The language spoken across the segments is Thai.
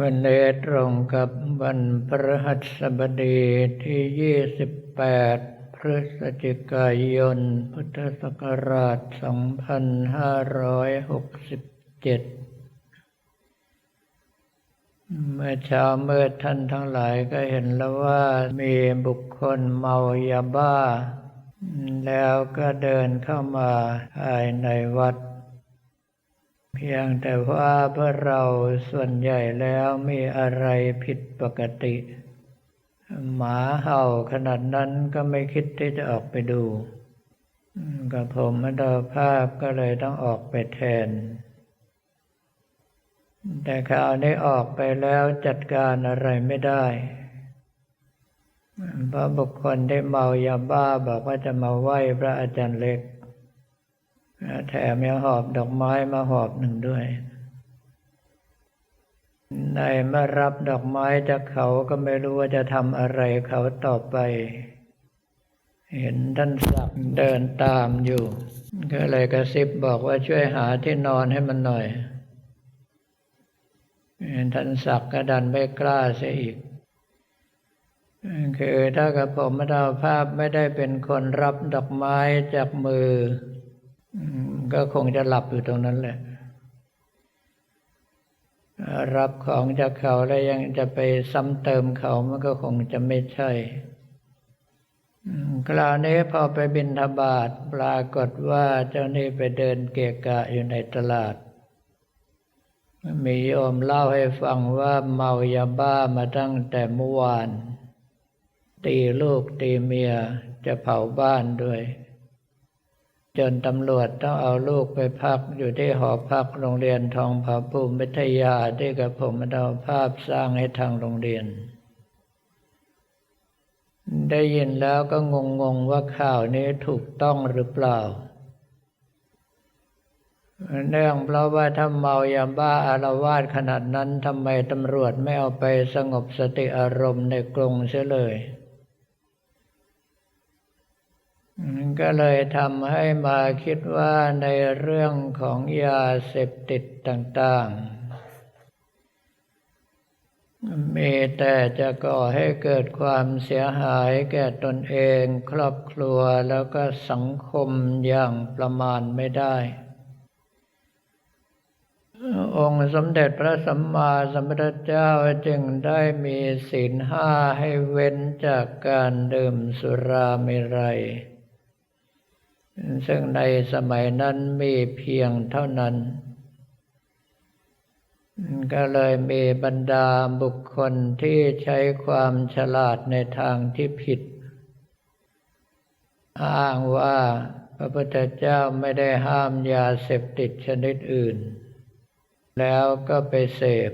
วันนี้ตรงกับวันพฤหัสบดีที่ 28 พฤศจิกายน พุทธศักราช 2567เมื่อเช้าเมื่อท่านทั้งหลายก็เห็นแล้วว่ามีบุคคลเมายาบ้า แล้วก็เดินเข้ามาภายในวัด พียงแต่ว่าเพื่อเราส่วนใหญ่แล้วมีอะไรผิดปกติ หมาเห่าขนาดนั้นก็ไม่คิดที่จะออกไปดูกับผมมดภาพก็เลยต้องออกไปแทน แต่คราวนี้ออกไปแล้วจัดการอะไรไม่ได้เพราะบุคคลที่เมายาบ้าบอกว่าจะมาไหว้พระอาจารย์เล็ก แถมยังหอบดอกไม้มาหอบหนึ่งด้วย ในเมื่อรับดอกไม้จากเขาก็ไม่รู้ว่าจะทำอะไรเขาต่อไป เห็นท่านศักดิ์เดินตามอยู่ ก็เลยกระซิบบอกว่าช่วยหาที่นอนให้มันหน่อยท่านศักดิ์ก็ดันไม่กล้าเสียอีก คือถ้ากับผมมาดาภาพไม่ได้เป็นคนรับดอกไม้จากมือ ก็คงจะหลับอยู่ตรงนั้นแหละ รับของจากเขาแล้วยังจะไปซ้ำเติมเขามันก็คงจะไม่ใช่คราวนี้พอไปบินทบาทปรากฏว่าเจ้านี่ไปเดินเกะกะอยู่ในตลาด มีโยมเล่าให้ฟังว่าเมายาบ้ามาตั้งแต่เมื่อวาน ตีลูกตีเมียจะเผาบ้านด้วย จนตำรวจต้องเอาลูกไปพักอยู่ที่หอพักโรงเรียนทองผาภูมิวิทยาที่กับผมมาดาภาพสร้างให้ทางโรงเรียน ได้ยินแล้วก็งงๆว่าข่าวนี้ถูกต้องหรือเปล่า เนื่องเพราะว่าถ้าเมายาบ้าอารวาสขนาดนั้นทำไมตำรวจไม่เอาไปสงบสติอารมณ์ในกรงเสียเลย ก็เลยทำให้มาคิดว่าในเรื่องของยาเสพติดต่างๆ มีแต่จะก่อให้เกิดความเสียหายแก่ตนเองครอบครัวแล้วก็สังคมอย่างประมาณไม่ได้ องค์สมเด็จพระสัมมาสัมพุทธเจ้าจึงได้มีศีลห้าให้เว้นจากการดื่มสุราเมรัย ซึ่งในสมัยนั้นมีเพียงเท่านั้น ก็เลยมีบรรดาบุคคลที่ใช้ความฉลาดในทางที่ผิด อ้างว่าพระพุทธเจ้าไม่ได้ห้ามยาเสพติดชนิดอื่น แล้วก็ไปเสพ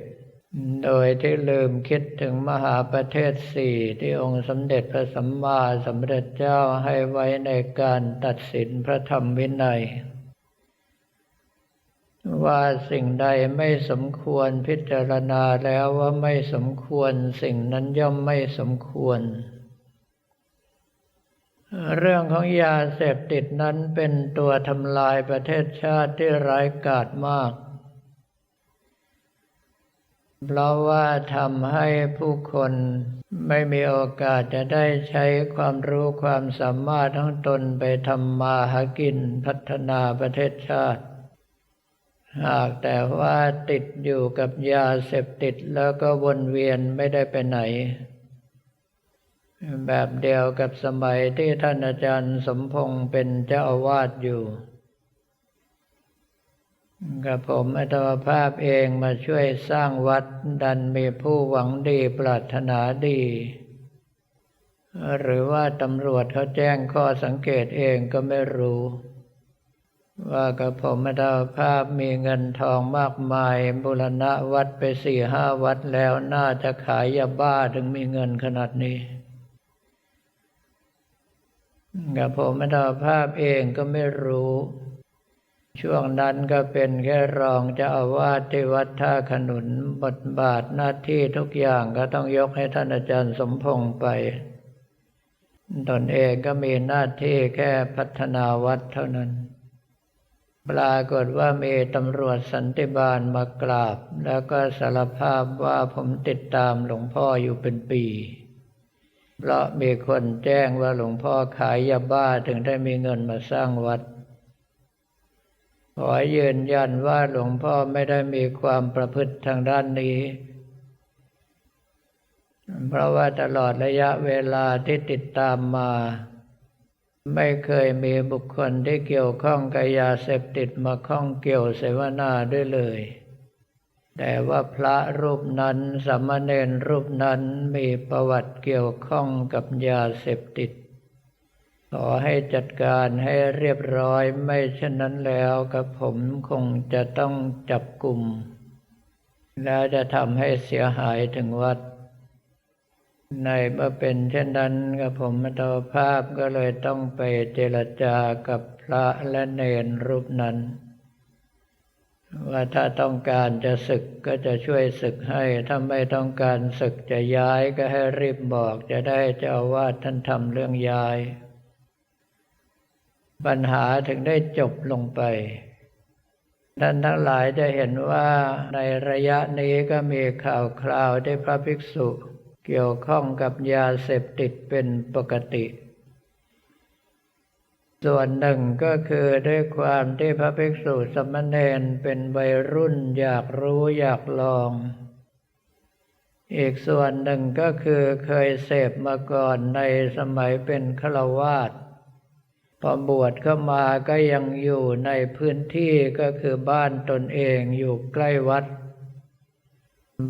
โดยที่ลืมคิดถึงมหาประเทศสี่ที่องค์สมเด็จพระสัมมาสัมพุทธเจ้าให้ไว้ในการตัดสินพระธรรมวินัย ว่าสิ่งใดไม่สมควรพิจารณาแล้วว่าไม่สมควรสิ่งนั้นย่อมไม่สมควร เรื่องของยาเสพติดนั้นเป็นตัวทำลายประเทศชาติที่ร้ายกาจมาก เพราะว่าทำให้ผู้คนไม่มีโอกาสจะได้ใช้ความรู้ความสามารถของตนไปทำมาหากินพัฒนาประเทศชาติ หากแต่ว่าติดอยู่กับยาเสพติดแล้วก็วนเวียนไม่ได้ไปไหน แบบเดียวกับสมัยที่ท่านอาจารย์สมพงษ์เป็นเจ้าอาวาสอยู่ กับผมอัตมภาพเองมาช่วยสร้างวัดดันมีผู้หวังดีปรารถนาดี หรือว่าตำรวจเขาแจ้งข้อสังเกตเองก็ไม่รู้ ว่ากับผมอัตมภาพมีเงินทองมากมายบุรณะวัดไปสี่ห้าวัดแล้วน่าจะขายยาบ้าถึงมีเงินขนาดนี้กับผมอัตมภาพเองก็ไม่รู้ ช่วงนั้นก็เป็นแค่รองเจ้าอาวาสที่วัดท่าขนุนบทบาทหน้าที่ทุกอย่างก็ต้องยกให้ท่านอาจารย์สมพงษ์ไป ตนเองก็มีหน้าที่แค่พัฒนาวัดเท่านั้น ปรากฏว่ามีตำรวจสันติบาลมากราบ แล้วก็สารภาพว่าผมติดตามหลวงพ่ออยู่เป็นปี เพราะมีคนแจ้งว่าหลวงพ่อขายยาบ้าถึงได้มีเงินมาสร้างวัด ขอยืนยันว่าหลวงพ่อไม่ได้มีความประพฤติทางด้านนี้ เพราะว่าตลอดระยะเวลาที่ติดตามมา ไม่เคยมีบุคคลที่เกี่ยวข้องกับยาเสพติดมาข้องเกี่ยวเสวนาด้วยเลย แต่ว่าพระรูปนั้นสามเณรรูปนั้นมีประวัติเกี่ยวข้องกับยาเสพติด อให้จัดการให้เรียบร้อยไม่เช่นนั้นแล้วกับผมคงจะต้องจับกลุ่ม และจะทำให้เสียหายถึงวัด ในเมื่อเป็นเช่นนั้นกับผมมัตภาพก็เลยต้องไปเจรจากับพระและเนรรูปนั้น ว่าถ้าต้องการจะศึกก็จะช่วยศึกให้ ถ้าไม่ต้องการศึกจะย้ายก็ให้รีบบอกจะได้เจ้าวาสท่านทำเรื่องย้าย ปัญหาถึงได้จบลงไปท่านทั้งหลายจะเห็นว่าในระยะนี้ก็มีข่าวคราวที่พระภิกษุ เกี่ยวข้องกับยาเสพติดเป็นปกติ ส่วนหนึ่งก็คือด้วยความที่พระภิกษุสมณเณรเป็นวัยรุ่นอยากรู้อยากลอง อีกส่วนหนึ่งก็คือเคยเสพมาก่อนในสมัยเป็นฆราวาส พอบวชเข้ามาก็ยังอยู่ในพื้นที่ก็คือบ้านตนเองอยู่ใกล้วัด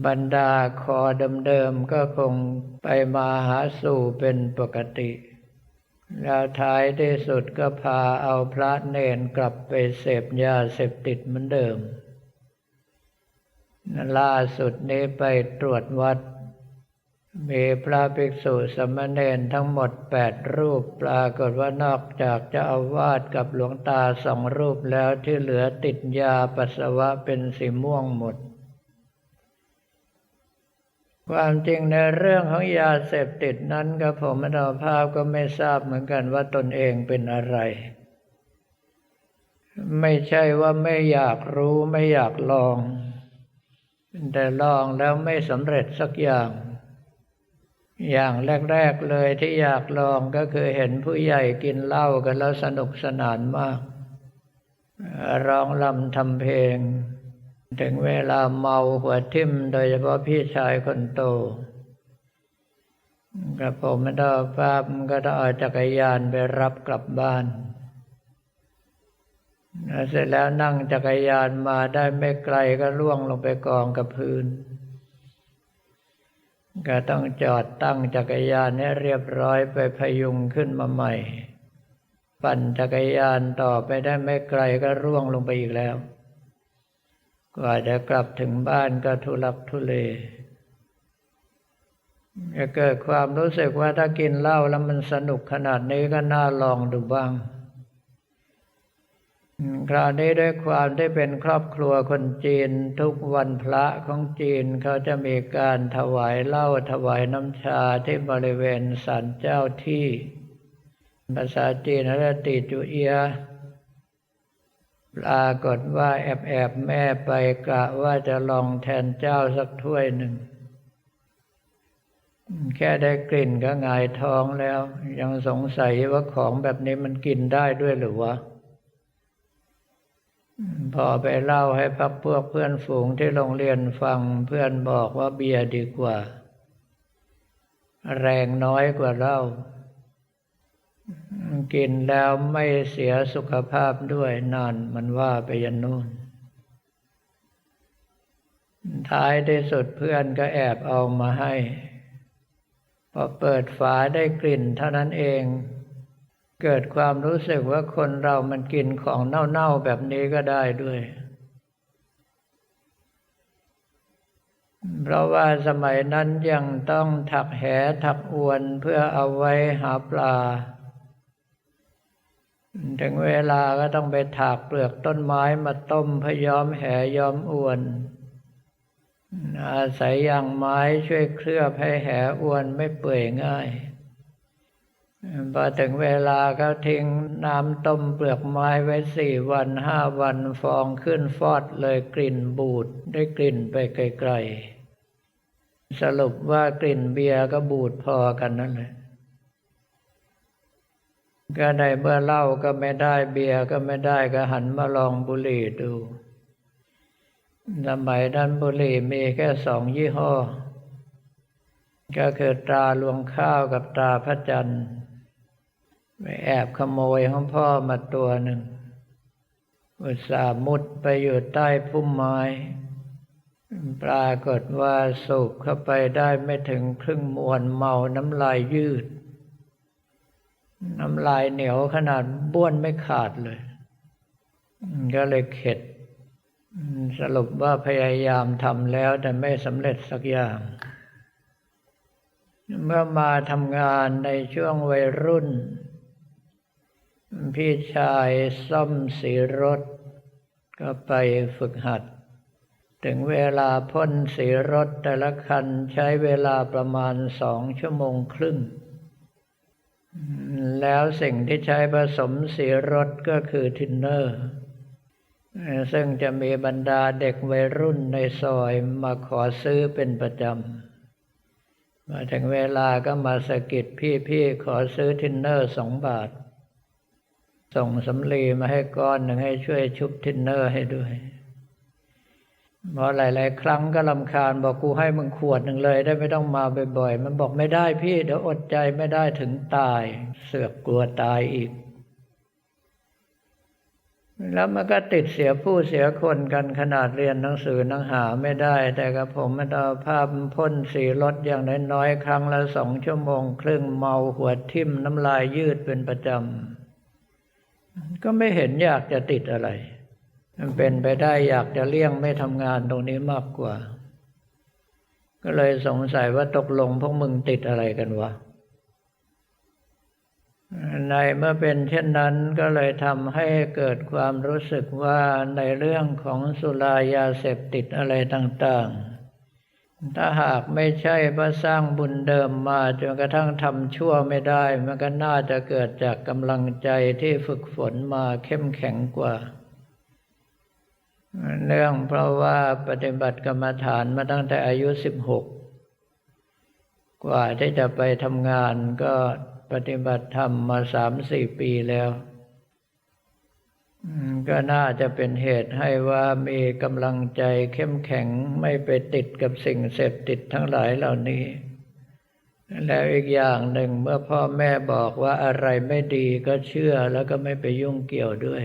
บรรดาคอเดิมๆก็คงไปมาหาสู่เป็นปกติแล้วท้ายที่สุดก็พาเอาพระเนนกลับไปเสพยาเสพติดเหมือนเดิม ล่าสุดนี้ไปตรวจวัด มีพระภิกษุสมณเณรทั้งหมดแปดรูป ปรากฏว่านอกจากจะอาวาสกับหลวงตาสองรูปแล้วที่เหลือติดยาปัสสาวะเป็นสีม่วงหมด ความจริงในเรื่องของยาเสพติดนั้นกับผมอัตภาพก็ไม่ทราบเหมือนกันว่าตนเองเป็นอะไร ไม่ใช่ว่าไม่อยากรู้ไม่อยากลอง แต่ลองแล้วไม่สำเร็จสักอย่าง อย่างแรก ๆเลยที่อยากลองก็คือเห็นผู้ใหญ่กินเหล้ากันแล้วสนุกสนานมาก ร้องลำทำเพลง ถึงเวลาเมาหัวทิ่มโดยเฉพาะพี่ชายคนโตกับผมไม่ได้ภาพก็ต้องเอาจักรยานไปรับกลับบ้าน เสร็จแล้วนั่งจักรยานมาได้ไม่ไกลก็ล่วงลงไปกองกับพื้น ก็ต้องจอดตั้งจักรยานให้เรียบร้อยไปพยุงขึ้นมาใหม่ ปั่นจักรยานต่อไปได้ไม่ไกลก็ร่วงลงไปอีกแล้ว กว่าจะกลับถึงบ้านก็ทุลักทุเลจะเกิดความรู้สึกว่าถ้ากินเหล้าแล้วมันสนุกขนาดนี้ก็น่าลองดูบ้าง คราวนี้ด้วยความที่เป็นครอบครัวคนจีนทุกวันพระของจีนเขาจะมีการถวายเหล้าถวายน้ำชาที่บริเวณศาลเจ้าที่ ภาษาจีนเรียกติจุเอียปรากฏว่าแอบแอบแม่ไปกะว่าจะลองแทนเจ้าสักถ้วยหนึ่ง แค่ได้กลิ่นก็งายท้องแล้ว ยังสงสัยว่าของแบบนี้มันกินได้ด้วยหรือวะ พอไปเล่าให้พักพวกเพื่อนฝูงที่โรงเรียนฟังเพื่อนบอกว่าเบียร์ดีกว่า แรงน้อยกว่าเหล้ากินแล้วไม่เสียสุขภาพด้วยนานมันว่าไปยันนู่น ท้ายที่สุดเพื่อนก็แอบเอามาให้ พอเปิดฝาได้กลิ่นเท่านั้นเอง เกิดความรู้สึกว่าคนเรามันกินของเน่าๆแบบนี้ก็ได้ด้วย เพราะว่าสมัยนั้นยังต้องถักแหถักอวนเพื่อเอาไว้หาปลา ถึงเวลาก็ต้องไปถากเปลือกต้นไม้มาต้มพย้อมแหย้อมอวน อาศัยยางไม้ช่วยเคลือบให้แหอวนไม่เปื่อยง่าย พอถึงเวลาเขาทิ้งน้ำต้มเปลือกไม้ไว้สี่วันห้าวันฟองขึ้นฟอดเลยกลิ่นบูดได้กลิ่นไปไกลๆ สรุปว่ากลิ่นเบียร์ก็บูดพอกันนั่นแหละก็ในเมื่อเหล้าก็ไม่ได้เบียร์ก็ไม่ได้ก็หันมาลองบุหรี่ดูสมัยนั้นบุหรี่มีแค่สองยี่ห้อ ก็คือตราลวงข้าวกับตราพระจันทร์ ไปแอบขโมยของพ่อมาตัวหนึ่ง อุตส่าห์มุดไปอยู่ใต้พุ่มไม้ ปรากฏว่าสูบเข้าไปได้ไม่ถึงครึ่งมวนเมาน้ำลายยืด น้ำลายเหนียวขนาดบ้วนไม่ขาดเลย ก็เลยเข็ด สรุปว่าพยายามทำแล้วแต่ไม่สำเร็จสักอย่างเมื่อมาทำงานในช่วงวัยรุ่น พี่ชายซ่อมสีรถ ก็ไปฝึกหัด ถึงเวลาพ่นสีรถแต่ละคันใช้เวลาประมาณสองชั่วโมงครึ่ง แล้วสิ่งที่ใช้ผสมสีรถก็คือทินเนอร์ ซึ่งจะมีบรรดาเด็กวัยรุ่นในซอยมาขอซื้อเป็นประจำ มาถึงเวลาก็มาสะกิดพี่ๆขอซื้อทินเนอร์สองบาท ส่งสำลีมาให้ก้อนหนึ่งให้ช่วยชุบทินเนอร์ให้ด้วยพอหลาย ๆ ครั้งก็ลำคาญบอกกูให้มึงขวดหนึ่งเลย ได้ไม่ต้องมาบ่อย ๆ มันบอกไม่ได้พี่เดี๋ยวอดใจไม่ได้ถึงตาย เสือกกลัวตายอีก แล้วมันก็ติดเสียผู้เสียคนกันขนาดเรียนหนังสือหนังหาไม่ได้ แต่กับผมมันเอาภาพพ่นสีรถอย่างน้อยๆครั้งละสองชั่วโมง ครึ่งเมาหัวทิ่มน้ำลายยืดเป็นประจำ ก็ไม่เห็นอยากจะติดอะไร มันเป็นไปได้อยากจะเลี่ยงไม่ทำงานตรงนี้มากกว่า ก็เลยสงสัยว่าตกลงพวกมึงติดอะไรกันวะในเมื่อเป็นเช่นนั้นก็เลยทำให้เกิดความรู้สึกว่าในเรื่องของสุรายาเสพติดอะไรต่าง ๆ ถ้าหากไม่ใช่ว่าสร้างบุญเดิมมาจนกระทั่งทำชั่วไม่ได้ มันก็น่าจะเกิดจากกำลังใจที่ฝึกฝนมาเข้มแข็งกว่า เนื่องเพราะว่าปฏิบัติกรรมฐานมาตั้งแต่อายุสิบหกกว่าที่จะไปทำงานก็ปฏิบัติธรรมมาสามสี่ปีแล้ว ก็น่าจะเป็นเหตุให้ว่ามีกำลังใจเข้มแข็งไม่ไปติดกับสิ่งเสพติดทั้งหลายเหล่านี้ แล้วอีกอย่างหนึ่งเมื่อพ่อแม่บอกว่าอะไรไม่ดีก็เชื่อแล้วก็ไม่ไปยุ่งเกี่ยวด้วย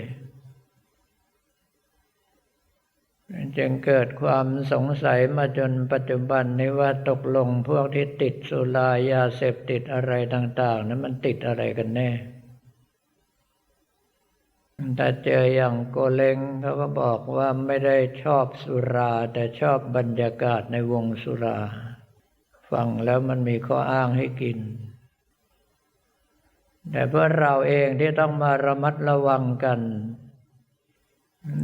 จึงเกิดความสงสัยมาจนปัจจุบันนี้ว่าตกลงพวกที่ติดสุรายาเสพติดอะไรต่าง ๆ นั้นมันติดอะไรกันแน่ ถ้าเจออย่างโกเลงเขาก็บอกว่าไม่ได้ชอบสุรา แต่ชอบบรรยากาศในวงสุรา ฟังแล้วมันมีข้ออ้างให้กิน แต่เพื่อเราเองที่ต้องมาระมัดระวังกัน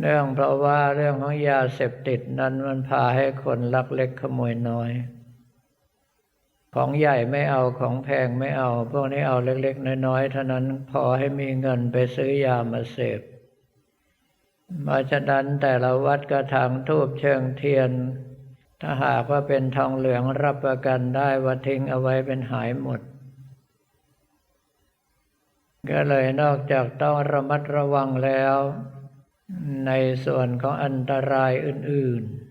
เรื่องเพราะว่าเรื่องของยาเสพติดนั้นมันพาให้คนลักเล็กขโมยน้อย ของใหญ่ไม่เอาของแพงไม่เอา พวกนี้เอาเล็กๆ น้อยๆเท่านั้นพอให้มีเงินไปซื้อยามาเสพมาฉะนั้นแต่ละวัดก็ทางทูบเชิงเทียน ถ้าหากว่าเป็นทองเหลืองรับประกันได้ว่าทิ้งเอาไว้เป็นหายหมด ก็เลยนอกจากต้องระมัดระวังแล้ว ในส่วนของอันตรายอื่นๆ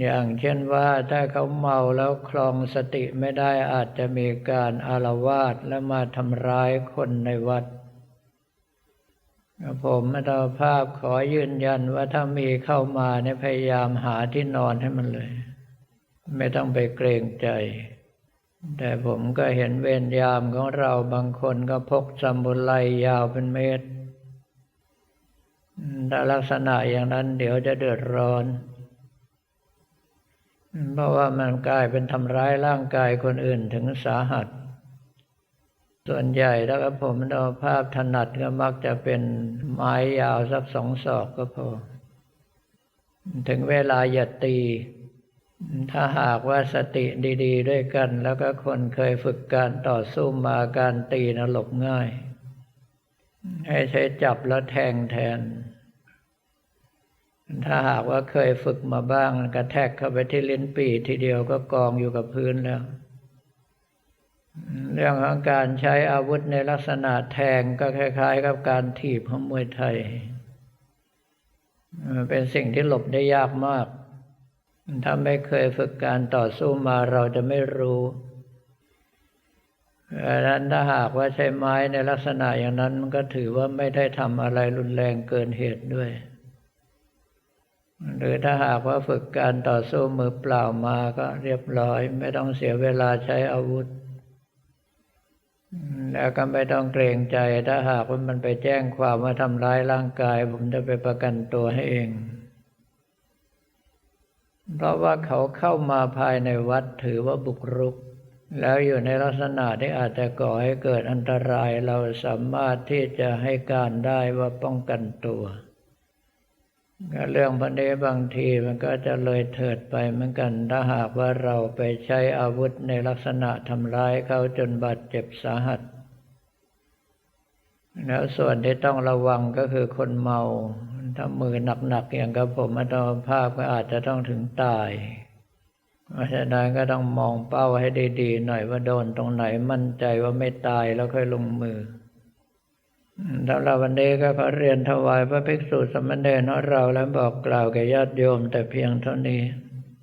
อย่างเช่นว่าถ้าเขาเมาแล้วคลองสติไม่ได้อาจจะมีการอารวาสและมาทำร้ายคนในวัด ผมมาตาภาพขอยืนยันว่าถ้ามีเข้ามาเนี่ยพยายามหาที่นอนให้มันเลย ไม่ต้องไปเกรงใจ แต่ผมก็เห็นเวรยามของเราบางคนก็พกสมุไรยาวเป็นเมตรถ้าลักษณะอย่างนั้นเดี๋ยวจะเดือดร้อน เพราะว่ามันกลายเป็นทำร้ายร่างกายคนอื่นถึงสาหัส ส่วนใหญ่แล้วก็ผมเอาภาพถนัดก็มักจะเป็นไม้ยาวสักสองศอกก็พอ ถึงเวลาอย่าตี ถ้าหากว่าสติดี ๆ ด้วยกัน แล้วก็คนเคยฝึกการต่อสู้มาการตีนะหลบง่าย ให้ใช้จับแล้วแทงแทน ถ้าหากว่าเคยฝึกมาบ้างกระแทกเข้าไปที่ลิ้นปีทีเดียวก็กองอยู่กับพื้นแล้ว เรื่องของการใช้อาวุธในลักษณะแทงก็คล้ายๆ กับการถีบของมวยไทย เป็นสิ่งที่หลบได้ยากมาก ถ้าไม่เคยฝึกการต่อสู้มาเราจะไม่รู้ดังนั้นถ้าหากว่าใช้ไม้ในลักษณะอย่างนั้นมันก็ถือว่าไม่ได้ทำอะไรรุนแรงเกินเหตุด้วย หรือถ้าหากว่าฝึกการต่อสู้มือเปล่ามาก็เรียบร้อย ไม่ต้องเสียเวลาใช้อาวุธ แล้วก็ไม่ต้องเกรงใจ ถ้าหากว่ามันไปแจ้งความว่าทำร้ายร่างกาย ผมจะไปประกันตัวให้เอง เพราะว่าเขาเข้ามาภายในวัดถือว่าบุกรุก แล้วอยู่ในลักษณะที่อาจจะก่อให้เกิดอันตรายเราสามารถที่จะให้การได้ว่าป้องกันตัว เรื่องพันนี้บางทีมันก็จะเลยเถิดไปเหมือนกัน ถ้าหากว่าเราไปใช้อาวุธในลักษณะทำร้ายเขาจนบาดเจ็บสาหัส แล้วส่วนที่ต้องระวังก็คือคนเมาถ้ามือหนักๆอย่างกับผมอัตมภาพก็อาจจะต้องถึงตาย เพราะฉะนั้นก็ต้องมองเป้าให้ดีๆหน่อยว่าโดนตรงไหนมั่นใจว่าไม่ตายแล้วค่อยลงมือ สำหรับวันนี้ก็ขอเรียนถวายพระภิกษุสมณเณรของเราและบอกกล่าวแก่ญาติโยมแต่เพียงเท่านี้